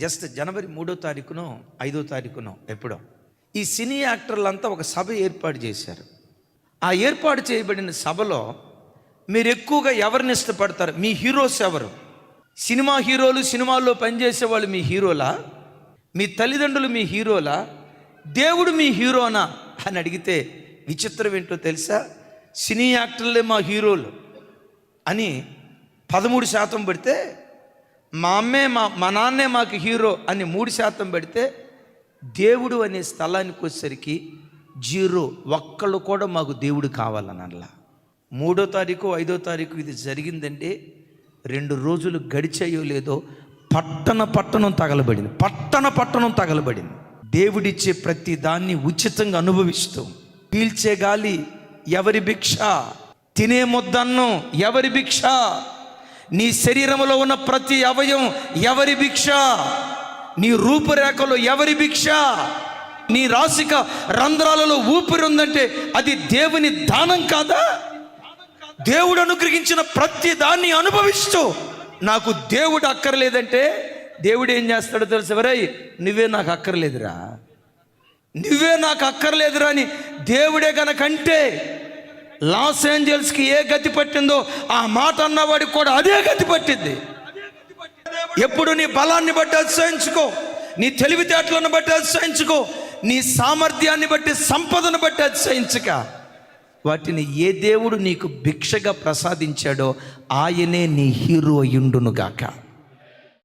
Just జనవరి మూడో తారీఖునో ఐదో తారీఖునో ఎప్పుడో. ఈ సినీ యాక్టర్లంతా ఒక సభ ఏర్పాటు చేశారు. ఆ ఏర్పాటు చేయబడిన సభలో మీరు ఎక్కువగా ఎవరిని ఇష్టపడతారు? మీ హీరోస్ ఎవరు? సినిమా హీరోలు సినిమాల్లో పనిచేసే వాళ్ళు మీ హీరోలా? మీ తల్లిదండ్రులు మీ హీరోలా? దేవుడు మీ హీరోనా? అని అడిగితే విచిత్రం ఏంటో తెలుసా? సినీ యాక్టర్లే మా హీరోలు అని పదమూడు శాతం పడితే మా అమ్మే మా మా నాన్నే మాకు హీరో అని మూడు శాతం పెడితే దేవుడు అనే స్థలానికి వచ్చేసరికి జీరో. ఒక్కళ్ళు కూడా మాకు దేవుడు కావాలని అలా మూడో తారీఖు ఐదో తారీఖు ఇది జరిగిందంటే రెండు రోజులు గడిచాయో లేదో పట్టణ పట్టణం తగలబడింది. పట్టణ పట్టణం తగలబడింది. దేవుడిచ్చే ప్రతి దాన్ని ఉచితంగా అనుభవిస్తూ. పీల్చే గాలి ఎవరి భిక్ష? తినే ముద్దన్నం ఎవరి భిక్ష? నీ శరీరంలో ఉన్న ప్రతి అవయం ఎవరి భిక్ష? నీ రూపురేఖలో ఎవరి భిక్ష? నీ రాసిక రంధ్రాలలో ఊపిరి ఉందంటే అది దేవుని దానం కాదా? దేవుడు అనుగ్రహించిన ప్రతి దాన్ని అనుభవిస్తూ నాకు దేవుడు అక్కర్లేదంటే దేవుడు ఏం చేస్తాడో తెలుసవరై నువ్వే నాకు అక్కర్లేదురా. నువ్వే నాకు అక్కర్లేదురా అని దేవుడే కనుకంటే లాస్ ఏంజల్స్కి ఏ గతి పట్టిందో ఆ మాట అన్నవాడికి కూడా అదే గతి పట్టింది. ఎప్పుడు నీ బలాన్ని బట్టి అతిశయించుకో నీ తెలివితేటలను బట్టి అతిశయించుకో నీ సామర్థ్యాన్ని బట్టి సంపదను బట్టి అతిశయించక వాటిని ఏ దేవుడు నీకు భిక్షగా ప్రసాదించాడో ఆయనే నీ హీరో అయ్యుండునుగాక.